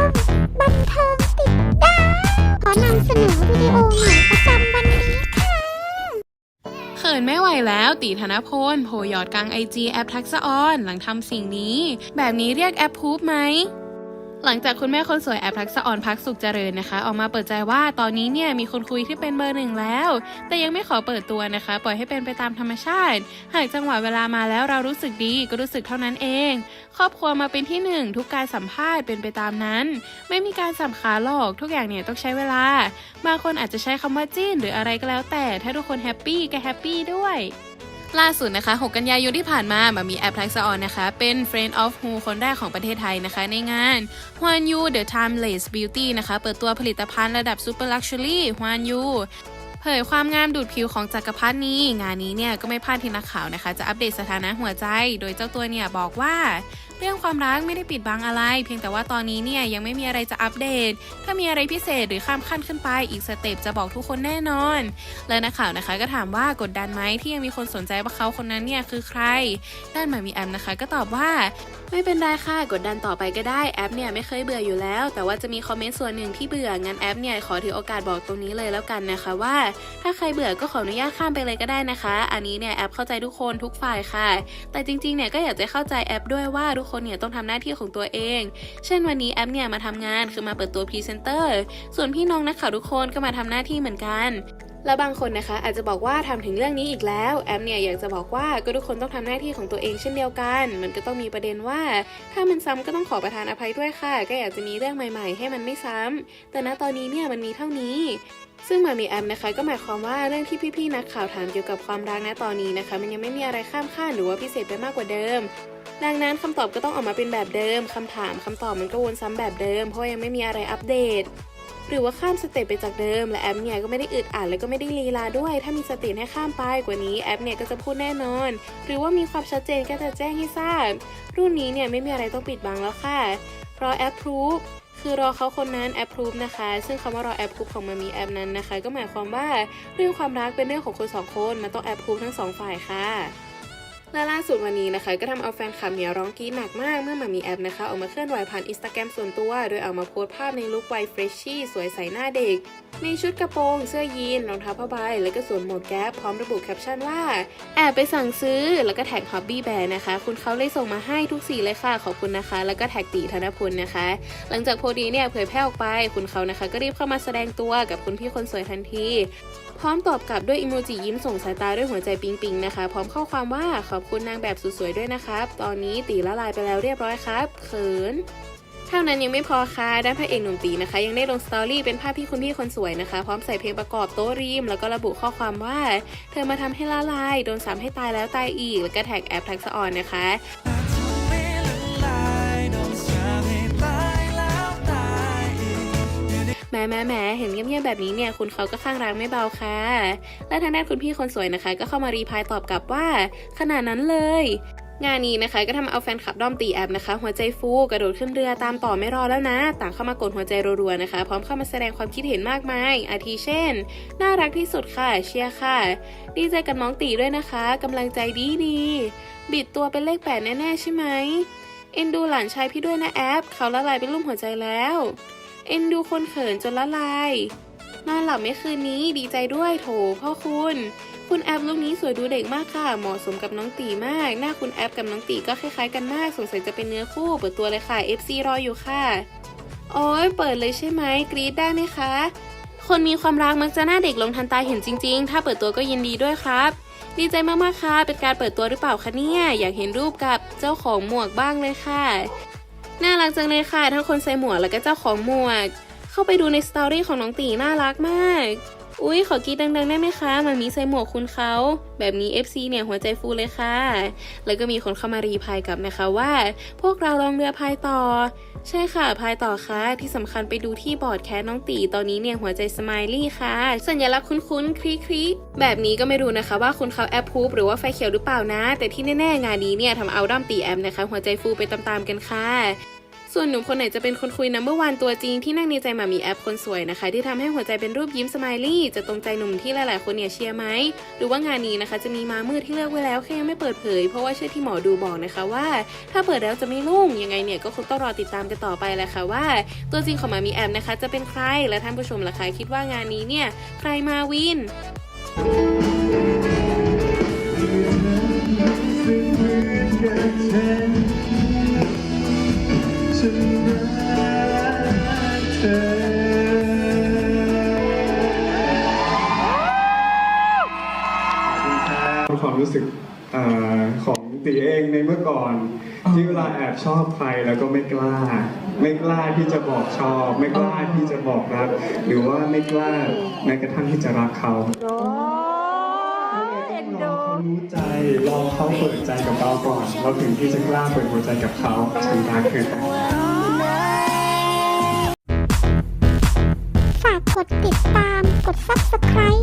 องบันเทิงติดดาวขอนำเสนอวิดีโอใหม่ประจำวันนี้ค่ะเขินไม่ไหวแล้ว ตีธนพลโผยอดกลางไอจีแอปทักษะออนหลังทำสิ่งนี้ แบบนี้เรียกแอปพูบไหม หลังจากคุณแม่คนสวยแอปทักษะออนพักสุขเจริญนะคะ ออกมาเปิดใจว่าตอนนี้เนี่ยมีคนคุยที่เป็นเบอร์หนึ่งแล้ว แต่ยังไม่ขอเปิดตัวนะคะ ปล่อยให้เป็นไปตามธรรมชาติ หากจังหวะเวลามาแล้วเรารู้สึกดีก็รู้สึกเท่านั้นเอง ครอบครัวมาเป็นที่หนึ่งทุกการสัมภาษณ์เป็นไปตามนั้น ไม่มีการสับขาหลอกทุกอย่างเนี่ยต้องใช้เวลาบางคนอาจจะใช้คำว่าจิ้นหรืออะไรก็แล้วแต่ถ้าทุกคนแฮปปี้ก็แฮปปี้ด้วย ล่าสุดนะคะ 6 กันยายนที่ผ่านมามามีแอปทักษะออนนะคะ เป็น Friend of Who คนแรกของประเทศไทยนะคะ ในงาน Huan Yu The Timeless Beauty นะคะ เปิดตัวผลิตภัณฑ์ระดับ Super Luxury Huan Yu เผยความงามดูดผิวของจักรพรรดินี้ งานนี้เนี่ยก็ไม่พลาดที่นักข่าวนะคะ จะอัปเดตสถานะหัวใจ โดยเจ้าตัวเนี่ยบอกว่าเรื่องความรักไม่ได้ปิดบังอะไร เพียงแต่ว่าตอนนี้เนี่ยยังไม่มีอะไรจะอัปเดต ถ้ามีอะไรพิเศษหรือข้ามขั้นขึ้นไปอีกสเต็ปจะบอกทุกคนแน่นอน และนักข่าวนะคะก็ถามว่ากดดันไหมที่ยังมีคนสนใจว่าเขาคนนั้นเนี่ยคือใคร ด้านหมามีแอมนะคะ ก็ตอบว่าไม่เป็นไรค่ะกดดันต่อไปก็ได้แอปเนี่ยไม่เคยเบื่ออยู่แล้ว แต่ว่าจะมีคอมเมนต์ส่วนหนึ่งที่เบื่องั้นแอปเนี่ยขอถือโอกาสบอกตรงนี้เลยแล้วกันนะคะว่า ถ้าใครเบื่อก็ขออนุญาตข้ามไปเลยก็ได้นะคะ อันนี้เนี่ยแอปเข้าใจทุกคนทุกฝ่ายค่ะ แต่จริงๆเนี่ยก็อยากจะเข้าใจแอปด้วยว่าทุกคนเนี่ยต้องทำหน้าที่ของตัวเอง เช่นวันนี้แอปเนี่ยมาทำงานคือมาเปิดตัวพรีเซนเตอร์ ส่วนพี่น้องนักข่าวทุกคนก็มาทำหน้าที่เหมือนกันแล้วบางคนนะคะอาจจะบอกว่าทำถึงเรื่องนี้อีกแล้วแอปเนี่ยอยากจะบอกว่าก็ทุกคนต้องทำหน้าที่ของตัวเองเช่นเดียวกัน มันก็ต้องมีประเด็นว่า ถ้ามันซ้ำก็ต้องขอประทานอภัยด้วยค่ะ ก็อยากจะมีเรื่องใหม่ๆ ให้มันไม่ซ้ำแต่ณตอนนี้เนี่ยมันมีเท่านี้ซึ่งมามีแอมนะคะก็หมายความว่าเรื่องที่พี่ๆนักข่าวถามเกี่ยวกับความรักนะตอนนี้นะคะ มันยังไม่มีอะไรข้ามขั้นหรือว่าพิเศษไปมากกว่าเดิม ดังนั้นคำตอบก็ต้องออกมาเป็นแบบเดิมคำถามคำตอบมันก็วนซ้ำแบบเดิม เพราะยังไม่มีอะไรอัปเดต หรือว่าข้ามสเต็ปไปจากเดิม และแอปเนี่ยก็ไม่ได้อึดอัดแล้วก็ไม่ได้ลีลาด้วย ถ้ามีสเต็ปให้ข้ามไปกว่านี้แอปเนี่ยก็จะพูดแน่นอน หรือว่ามีความชัดเจนก็จะแจ้งให้ทราบ รุ่นนี้เนี่ยไม่มีอะไรต้องปิดบังแล้วค่ะ เพราะแอปพรูฟคือรอเขาคนนั้นแอปพรูฟนะคะ ซึ่งคำว่ารอแอปพรูฟของมันมีแอปนั้นนะคะ ก็หมายความว่าเรื่องความรักเป็นเรื่องของคนสองคนมันต้องแอปพรูฟทั้งสองฝ่ายค่ะ และล่าสุดวันนี้นะคะ ก็ทำเอาแฟนคลับเนี่ยร้องกรี๊ดหนักมากเมื่อมามีแอปนะคะออกมาเคลื่อนไหวผ่านอินสตาแกรมส่วนตัว โดยเอามาโพสต์ภาพในลุควัยเฟรชชี่สวยใสหน้าเด็ก มีชุดกระโปรง เสื้อยีนรองเท้าผ้าใบ แล้วก็สวมหมวกแก๊ปพร้อมระบุแคปชั่นว่า แอบไปสั่งซื้อ แล้วก็แท็ก Hobby Bear นะคะ คุณเขาเลยส่งมาให้ทุกสีเลยค่ะขอบคุณนะคะ แล้วก็แท็กตีธนพลนะคะ หลังจากโพสต์นี้เนี่ยเผยแพร่ออกไป คุณเขานะคะ ก็รีบเข้ามาแสดงตัวกับคุณพี่คนสวยทันที พร้อมตอบกลับด้วยอิโมจิยิ้มส่งสายตาด้วยหัวใจปิงปิงนะคะ พร้อมข้อความว่าขอบคุณนางแบบสวยๆด้วยนะครับ ตอนนี้ตีละลายไปแล้วเรียบร้อยครับเขินเท่านั้นยังไม่พอค่ะด้านพระเอกหนุ่มตีนะคะ ยังได้ลงสตอรี่เป็นภาพที่คุณพี่คนสวยนะคะ พร้อมใส่เพลงประกอบโต้รีม แล้วก็ระบุข้อความว่า เธอมาทำให้ละลาย โดนสามให้ตายแล้วตายอีก แล้วก็แท็กแอปทักษะออนนะคะ แม่แม่แม่เห็นเงียบๆแบบนี้เนี่ยคุณเขาก็ข้างรักไม่เบาค่ะ และทางด้านคุณพี่คนสวยนะคะ ก็เข้ามารีพายตอบกลับว่า ขนาดนั้นเลย งานนี้นะคะก็ทำเอาแฟนคลับด้อมตีแอปนะคะ หัวใจฟูกระโดดขึ้นเรือตามต่อไม่รอแล้วนะ ต่างเข้ามากดหัวใจรัวๆนะคะ พร้อมเข้ามาแสดงความคิดเห็นมากมาย อาทิเช่น น่ารักที่สุดค่ะ เชียร์ค่ะ ดีใจกับน้องตีด้วยนะคะกำลังใจดีดีบิดตัวเป็นเลขแปดแน่ๆใช่ไหมเอ็นดูหลานชายพี่ด้วยนะแอปเขาละลายเป็นรูปหัวใจแล้ว เอ็นดูคนเขินจนละลาย นอนหลับไม่คืนนี้ดีใจด้วยโถพ่อคุณ คุณแอปลุคนี้สวยดูเด็กมากค่ะ เหมาะสมกับน้องตีมาก หน้าคุณแอปกับน้องตีก็คล้ายๆกันมาก สงสัยจะเป็นเนื้อคู่ เปิดตัวเลยค่ะ FC รออยู่ค่ะ โอ้ยเปิดเลยใช่ไหมกรี๊ดได้ไหมคะ คนมีความรักมักจะหน้าเด็กลงทันตาเห็นจริง ๆ ถ้าเปิดตัวก็ยินดีด้วยครับ ดีใจมากๆค่ะ เป็นการเปิดตัวหรือเปล่าคะเนี่ย อยากเห็นรูปกับเจ้าของหมวกบ้างเลยค่ะ น่ารักจังเลยค่ะ ทั้งคนใส่หมวกแล้วก็เจ้าของหมวก เข้าไปดูในสตอรี่ของน้องตีน่ารักมาก อุ้ยขอกีดดังๆ ได้ไหมคะ มามีใส่หมวกคุณเขา แบบนี้ FC เนี่ยหัวใจฟูเลยค่ะ แล้วก็มีคนเข้ามารีพายกลับนะคะว่า พวกเราลองเรือพายต่อ ใช่ค่ะ พายต่อค่ะ ที่สำคัญไปดูที่บอร์ดแคสน้องตี ตอนนี้เนี่ยหัวใจสไมลี่ค่ะ สัญลักษณ์คุ้นๆ คลิกๆแบบนี้ก็ไม่รู้นะคะว่าคุณเขาแอปพูฟหรือว่าไฟเขียวหรือเปล่านะ แต่ที่แน่ๆงานนี้เนี่ยทำเอาด้อมตีแอมนะคะ หัวใจฟูไปตามๆกันค่ะ ส่วนหนุ่มคนไหนจะเป็นคนคุยนัมเบอร์วันตัวจริงที่นั่งในใจหมามีแอปคนสวยนะคะ ที่ทำให้หัวใจเป็นรูปยิ้มสไมลี่จะตรงใจหนุ่มที่หลายๆ คนเนี่ยเชียร์ไหมหรือว่างานนี้นะคะ จะมีมามืดที่เลือกไว้แล้วแค่ยังไม่เปิดเผย เพราะว่าเชื่อที่หมอดูบอกนะคะว่า ถ้าเปิดแล้วจะไม่รุ่งยังไงเนี่ยก็คงต้องรอติดตามกันต่อไปแหละค่ะว่า ตัวจริงของหมามีแอปนะคะ จะเป็นใครและท่านผู้ชมล่ะคะคิดว่างานนี้เนี่ยใครมาวิน ความรู้สึกเอ่อของตีเองในเมื่อก่อน ที่เวลาแอบชอบใครแล้วก็ไม่กล้า ไม่กล้าที่จะบอกชอบ ไม่กล้าที่จะบอกรัก หรือว่าไม่กล้าแม้กระทั่งที่จะรักเขาโอ้เอ็นรดูอเขารู้ใจรอเขาเปิดใจกับเราก่อนเราถึงที่จะกล้าเปิดหัวใจกับเขาถึงรักคือกันฝากกดติดตามกด subscribe